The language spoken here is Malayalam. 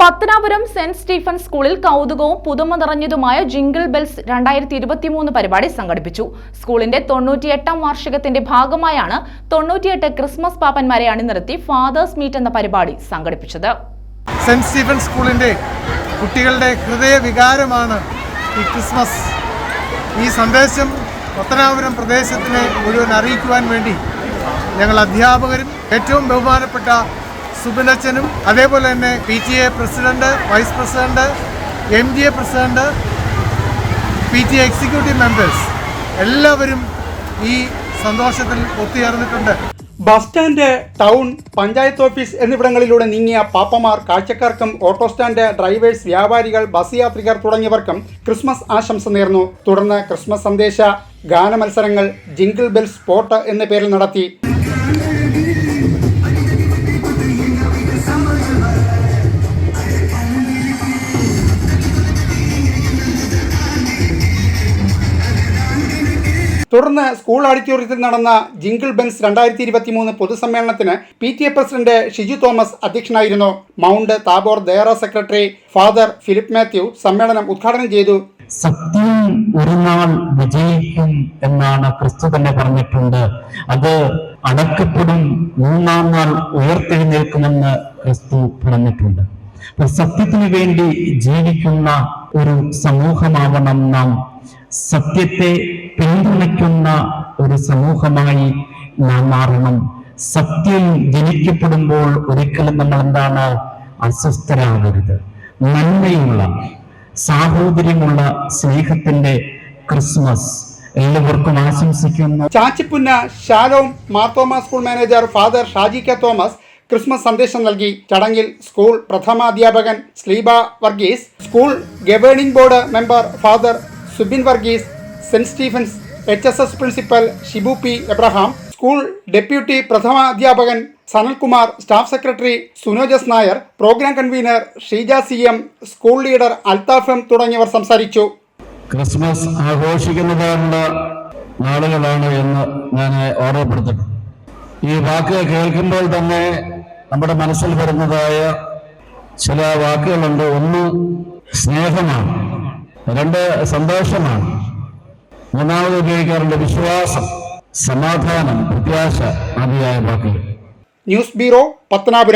പത്തനാപുരം സെന്റ് സ്റ്റീഫൻ സ്കൂളിൽ കൗതുകവും പുതുമ നിറഞ്ഞതുമായ ജിംഗിൾ ബെൽസ് രണ്ടായിരത്തി ഇരുപത്തിമൂന്ന് പരിപാടി സംഘടിപ്പിച്ചു. സ്കൂളിന്റെ തൊണ്ണൂറ്റിയെട്ടാം വാർഷികത്തിന്റെ ഭാഗമായാണ് തൊണ്ണൂറ്റിയെട്ട് ക്രിസ്മസ് പാപ്പന്മാരെ അണിനിരത്തി ഫാദേഴ്സ് മീറ്റ് എന്ന പരിപാടി സംഘടിപ്പിച്ചത്. സെന്റ് സ്റ്റീഫൻ സ്കൂളിന്റെ കുട്ടികളുടെ ഹൃദയ വികാരമാണ് ഈ ക്രിസ്മസ്. ഈ സന്ദേശം പത്തനാപുരം പ്രദേശത്തിനെ മുഴുവൻ അറിയിക്കുവാൻ വേണ്ടി ഞങ്ങൾ അധ്യാപകരും ഏറ്റവും ബഹുമാനപ്പെട്ട സുബിനച്ചനും അതേപോലെ തന്നെ P T A president vice president M G A president P T A executive members എല്ലാവരും ഈ സന്തോഷത്തിൽ ഒത്തുചേർന്നിട്ടുണ്ട്. Bus stand town panchayat office എന്നിവിടങ്ങളിലൂടെ നീങ്ങിയ പാപ്പമാർ കാഴ്ചക്കാർക്കും ഓട്ടോ സ്റ്റാൻഡ് ഡ്രൈവേഴ്സ് വ്യാപാരികൾ ബസ് യാത്രികർ തുടങ്ങിയവർക്കും ക്രിസ്മസ് ആശംസ നേർന്നു. തുടർന്ന് ക്രിസ്മസ് സന്ദേശ ഗാന മത്സരങ്ങൾ ജിംഗിൾ ബെൽ സ്പോട്ട് എന്ന പേരിൽ നടത്തി. തുടർന്ന് സ്കൂൾ ഓഡിറ്റോറിയത്തിൽ നടന്ന ജിങ്കിൾ ബെൻസ് രണ്ടായിരത്തി ഇരുപത്തി മൂന്ന് പൊതുസമ്മേളനത്തിന് P T A president Shiju Thomas അധ്യക്ഷനായിരുന്നു. Mount Tabor Dayara secretary father Philip Mathew സമ്മേളനം ഉദ്ഘാടനം ചെയ്തു. സത്യം ഒരു നാൾ വിജയിക്കും എന്നാണ് ക്രിസ്തു തന്നെ പറഞ്ഞിട്ടുണ്ട്. അത് അടക്കപ്പെടും. മൂന്നാം നാൾ ഉയർത്തെഴുന്നേൽക്കുമെന്ന് ക്രിസ്തു പറഞ്ഞിട്ടുണ്ട്. സത്യത്തിന് വേണ്ടി ജീവിക്കുന്ന ഒരു സമൂഹമാവണം നാം. സത്യത്തെ പിന്തുണയ്ക്കുന്ന ഒരു സമൂഹമായി നാം മാറണം. സത്യം ജനിക്കപ്പെടുമ്പോൾ ഒരിക്കലും നമ്മൾ എന്താണ്? അസ്വസ്ഥരാകരുത്. നന്മയുള്ള സാഹോദര്യമുള്ള സ്നേഹത്തിന്റെ ക്രിസ്മസ് എല്ലാവർക്കും ആശംസിക്കുന്നു. Chachippunna Shalom Marthoma school manager father Shaji K Thomas Christmas സന്ദേശം നൽകി. ചടങ്ങിൽ school പ്രഥമാധ്യാപകൻ Sleeba Varghese school governing board member father Subin Varghese saint Stephen's H S S principal Shibu P Abraham school deputy പ്രഥമാധ്യാപകൻ Sanalkumar staff secretary Sunojas Nair program convener Sheeja C M school leader Althaf M തുടങ്ങിയവർ സംസാരിച്ചു. ക്രിസ്മസ് ആഘോഷിക്കുന്നതായുള്ള നാളുകളാണ് എന്ന് ഞാൻ ഓർമ്മപ്പെടുത്തുന്നു. ഈ വാക്ക് കേൾക്കുമ്പോൾ തന്നെ നമ്മുടെ മനസ്സിൽ വരുന്നതായ ചില വാക്കുകളുണ്ട്. ഒന്ന് സ്നേഹമാണ് രണ്ട് സന്തോഷമാണ് മൂന്നാമത് ഉപയോഗിക്കാറുണ്ട് വിശ്വാസം സമാധാനം പ്രത്യാശ ആദിയായ വാക്കുകൾ. News bureau Pathanapuram.